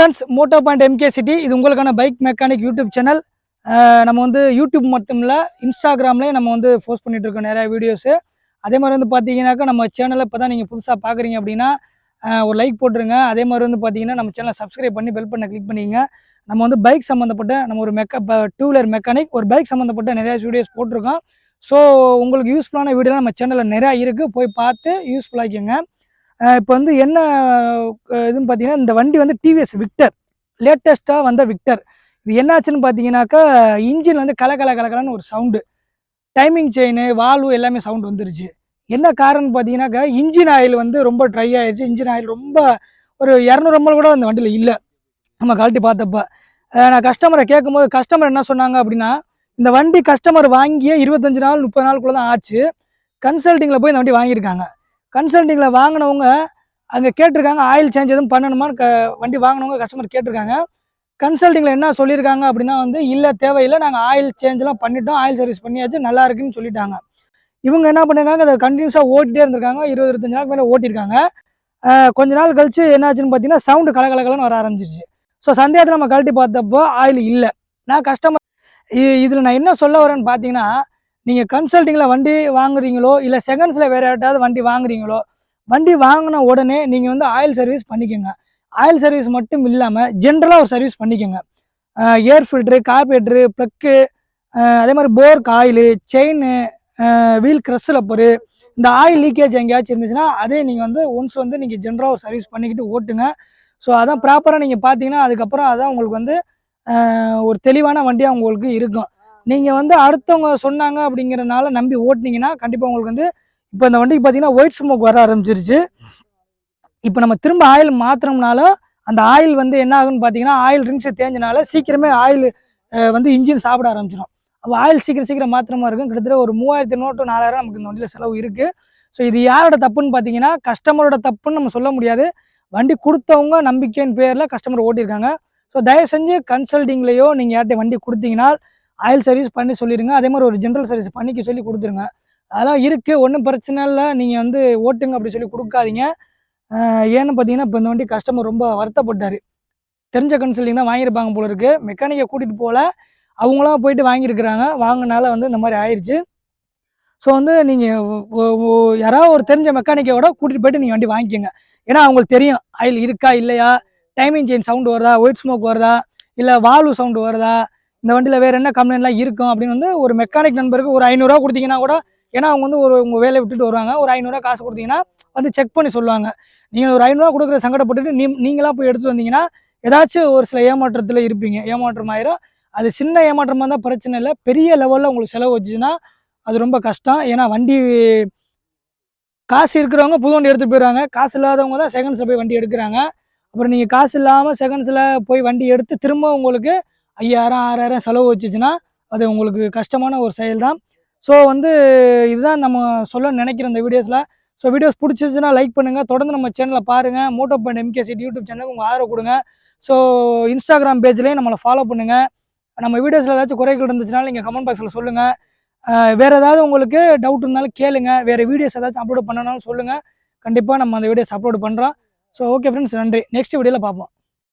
Friends moto point M K city இது உங்களுக்கான bike mechanic YouTube channel நம்ம வந்து யூடியூப் மட்டும் இல்லை இன்ஸ்டாகிராம்லேயும் நம்ம வந்து போஸ்ட் பண்ணிகிட்டு இருக்கோம் நிறைய வீடியோஸு அதே மாதிரி வந்து பார்த்தீங்கன்னாக்கா நம்ம சேனலை இப்போ தான் நீங்கள் புதுசாக பார்க்குறீங்க அப்படின்னா ஒரு லைக் போட்டுருங்க. அதே மாதிரி வந்து பார்த்தீங்கன்னா நம்ம சேனலை சப்ஸ்கிரைப் பண்ணி பெல் பண்ண கிளிக் பண்ணிங்க. நம்ம வந்து பைக் சம்மந்தப்பட்ட நம்ம ஒரு மெக்க டூ வீலர் மெக்கானிக் ஒரு பைக் சம்மந்தப்பட்ட நிறைய வீடியோஸ் போட்டிருக்கோம். ஸோ உங்களுக்கு யூஸ்ஃபுல்லான வீடியோலாம் நம்ம சேனலில் நிறையா இருக்குது போய் பார்த்து யூஸ்ஃபுல்லாக்கிங்க இப்போ வந்து என்ன இதுன்னு பார்த்தீங்கன்னா இந்த வண்டி வந்து டிவிஎஸ் விக்டர் லேட்டஸ்ட்டாக வந்த விக்டர் இது என்னாச்சுன்னு பார்த்தீங்கன்னாக்கா இன்ஜின் வந்து கல கல கலகலன்னு ஒரு சவுண்டு டைமிங் செயின் வால்வு எல்லாமே சவுண்ட் வந்துருச்சு. என்ன காரணம்னு பார்த்தீங்கன்னாக்கா இன்ஜின் ஆயில் வந்து ரொம்ப ட்ரை ஆயிடுச்சு இன்ஜின் ஆயில் ரொம்ப ஒரு இரநூறு எம்எல் கூட அந்த வண்டியில் இல்லை. நம்ம கழட்டி பார்த்தப்ப. நான் கஸ்டமரை கேட்கும்போது கஸ்டமர் என்ன சொன்னாங்க அப்படின்னா இந்த வண்டி கஸ்டமர் வாங்கிய இருபத்தஞ்சு நாள் முப்பது நாளுக்குள்ளே தான் ஆச்சு. கன்சல்ட்டிங்கில் போய் இந்த வண்டி வாங்கியிருக்காங்க. கன்சல்ட்டிங்கில் வாங்கினவங்க அங்கே கேட்டிருக்காங்க ஆயில் சேஞ்ச் எதுவும் பண்ணணுமா க வண்டி வாங்கினவங்க கஸ்டமர் கேட்டிருக்காங்க. கன்சல்ட்டிங்கில் என்ன சொல்லியிருக்காங்க அப்படின்னா வந்து இல்லை தேவையில்லை நாங்கள் ஆயில் சேஞ்செலாம் பண்ணிட்டோம் ஆயில் சர்வீஸ் பண்ணியாச்சு நல்லா இருக்குன்னு சொல்லிட்டாங்க. இவங்க என்ன பண்ணியிருக்காங்க அதை கண்டினியூஸாக ஓட்டிகிட்டே இருந்திருக்காங்க இருபது இருபத்தஞ்சு நாளுக்கு மேலே ஓட்டியிருக்காங்க. கொஞ்ச நாள் கழிச்சு என்னாச்சுன்னு பார்த்தீங்கன்னா சவுண்டு கலகலகலன்னு வர ஆரம்பிச்சிருச்சு. ஸோ சந்தேகத்தில் நம்ம கழட்டி பார்த்தப்போ ஆயில் இல்லை. நான் கஸ்டமர் இதில் நான் என்ன சொல்ல வரேன்னு பார்த்தீங்கன்னா நீங்கள் கன்சல்ட்டிங்கில் வண்டி வாங்குறீங்களோ இல்லை செகண்ட்ஸில் வேறு யார்ட்டாவது வண்டி வாங்குறீங்களோ வண்டி வாங்கின உடனே நீங்கள் வந்து ஆயில் சர்வீஸ் பண்ணிக்கோங்க. ஆயில் சர்வீஸ் மட்டும் இல்லாமல் ஜென்ரலாக ஒரு சர்வீஸ் பண்ணிக்கோங்க. ஏர் ஃபில்ட்ரு கார்பரேட்ரு ப்ளக்கு அதே மாதிரி போர்க் ஆயிலு செயின் வீல் க்ரெஸ்ஸில் பொறு இந்த ஆயில் லீக்கேஜ் எங்கேயாச்சும் இருந்துச்சுன்னா அதே நீங்கள் வந்து ஒன்ஸ் வந்து நீங்கள் ஜென்ரலாக ஒரு சர்வீஸ் பண்ணிக்கிட்டு ஓட்டுங்க. ஸோ அதான் ப்ராப்பராக நீங்கள் பார்த்தீங்கன்னா அதுக்கப்புறம் அதான் உங்களுக்கு வந்து ஒரு தெளிவான வண்டியாக உங்களுக்கு இருக்கும். நீங்கள் வந்து அடுத்தவங்க சொன்னாங்க அப்படிங்கிறனால நம்பி ஓட்டுனீங்கன்னா கண்டிப்பாக உங்களுக்கு வந்து இப்போ இந்த வண்டிக்கு பார்த்தீங்கன்னா ஒயிட் ஸ்மோக் வர ஆரம்பிச்சிருச்சு. இப்போ நம்ம திரும்ப ஆயில் மாத்திரம்னால அந்த ஆயில் வந்து என்ன ஆகுன்னு பார்த்தீங்கன்னா ஆயில் ரிங்ஸை தேஞ்சனால சீக்கிரமே ஆயில் வந்து இன்ஜின் சாப்பிட ஆரம்பிச்சிடும் அப்போ ஆயில் சீக்கிரம் சீக்கிரம் மாத்திரமா இருக்கும். கிட்டத்தட்ட ஒரு மூவாயிரத்தி நோட்டு நாலாயிரம் நமக்கு இந்த வண்டியில் செலவு இருக்குது ஸோ இது யாரோட தப்புன்னு பார்த்தீங்கன்னா கஸ்டமரோட தப்புன்னு நம்ம சொல்ல முடியாது. வண்டி கொடுத்தவங்க நம்பிக்கையின் பேரில் கஸ்டமர் ஓட்டியிருக்காங்க. ஸோ தயவு செஞ்சு கன்சல்டிங்லேயோ நீங்கள் யார்கிட்ட வண்டி கொடுத்தீங்கன்னா ஆயில் சர்வீஸ் பண்ணி சொல்லிடுங்க அதே மாதிரி ஒரு ஜென்ரல் சர்வீஸ் பண்ணிக்க சொல்லி கொடுத்துருங்க. அதெல்லாம் இருக்குது ஒன்றும் பிரச்சனை இல்லை. நீங்கள் வந்து ஓட்டுங்க அப்படி சொல்லி கொடுக்காதீங்க. ஏன்னு பார்த்தீங்கன்னா இப்போ இந்த வண்டி கஸ்டமர் ரொம்ப வருத்தப்பட்டார். தெரிஞ்ச கன்சல்டிங் தான் வாங்கியிருப்பாங்க போல இருக்குது மெக்கானிக்கை கூட்டிகிட்டு போகல அவங்களா போயிட்டு வாங்கியிருக்கிறாங்க. வாங்கினால வந்து இந்த மாதிரி ஆயிடுச்சு ஸோ வந்து நீங்கள் யாராவது ஒரு தெரிஞ்ச மெக்கானிக்கோட கூட்டிகிட்டு போயிட்டு நீங்கள் வண்டி வாங்கிக்கோங்க. ஏன்னா அவங்களுக்கு தெரியும் ஆயில் இருக்கா இல்லையா? டைமிங் செயின் சவுண்டு வருதா? ஒயிட் ஸ்மோக் வருதா? இல்லை வால்வு சவுண்டு வருதா? இந்த வண்டியில் வேறு என்ன கம்ப்ளைண்ட்லாம் இருக்கும் அப்படின்னு வந்து ஒரு மெக்கானிக் நண்பருக்கு ஒரு ஐநூறுரூவா கொடுத்தீங்கன்னா கூட ஏன்னா அவங்க வந்து ஒரு உங்கள் வேலையை விட்டுட்டு வருவாங்க. ஒரு ஐநூறுரூவா காசு கொடுத்தீங்கன்னா வந்து செக் பண்ணி சொல்லுவாங்க. நீங்கள் ஒரு ஐநூறுரூவா கொடுக்குற சங்கடப்பட்டுட்டு நீ நீங்களாக போய் எடுத்துட்டு வந்தீங்கன்னா ஏதாச்சும் ஒரு சில ஏமாற்றத்தில் இருப்பீங்க. ஏமாற்றம் ஆயிரும். அது சின்ன ஏமாற்றமாக இருந்தால் பிரச்சனை இல்லை. பெரிய லெவலில் உங்களுக்கு செலவு வச்சுன்னா அது ரொம்ப கஷ்டம். ஏன்னா வண்டி காசு இருக்கிறவங்க புது வண்டி எடுத்து போயிடுவாங்க காசு இல்லாதவங்க தான் செகண்ட்ஸில் போய் வண்டி எடுக்கிறாங்க. அப்புறம் நீங்கள் காசு இல்லாமல் செகண்ட்ஸில் போய் வண்டி எடுத்து திரும்ப உங்களுக்கு ஐயாயிரம் ஆறாயிரம் செலவு வச்சுச்சுன்னா அது உங்களுக்கு கஷ்டமான ஒரு செயல் தான் ஸோ வந்து இதுதான் நம்ம சொல்ல நினைக்கிறோம் இந்த வீடியோஸில் ஸோ வீடியோஸ் பிடிச்சிச்சுன்னா லைக் பண்ணுங்கள் தொடர்ந்து நம்ம சேனலை பாருங்கள் மோட்டோ பாயிண்ட் எம்கேசி யூடியூப் சேனலுக்கு உங்கள் ஆதரவு கொடுங்க. ஸோ இன்ஸ்டாகிராம் பேஜ்லேயும் நம்மளை ஃபாலோ பண்ணுங்கள் நம்ம வீடியோஸில் ஏதாச்சும் குறைகள் இருந்துச்சுனாலும் நீங்கள் கமெண்ட் பாக்ஸில் சொல்லுங்கள் வேறு ஏதாவது உங்களுக்கு டவுட் இருந்தாலும் கேளுங்க. வேறு வீடியோஸ் ஏதாச்சும் அப்லோட் பண்ணனாலும் சொல்லுங்கள் கண்டிப்பாக நம்ம அந்த வீடியோஸ் அப்லோட் பண்ணுறோம் ஸோ ஓகே ஃப்ரெண்ட்ஸ் நன்றி. நெக்ஸ்ட் வீடியோவில் பார்ப்போம்.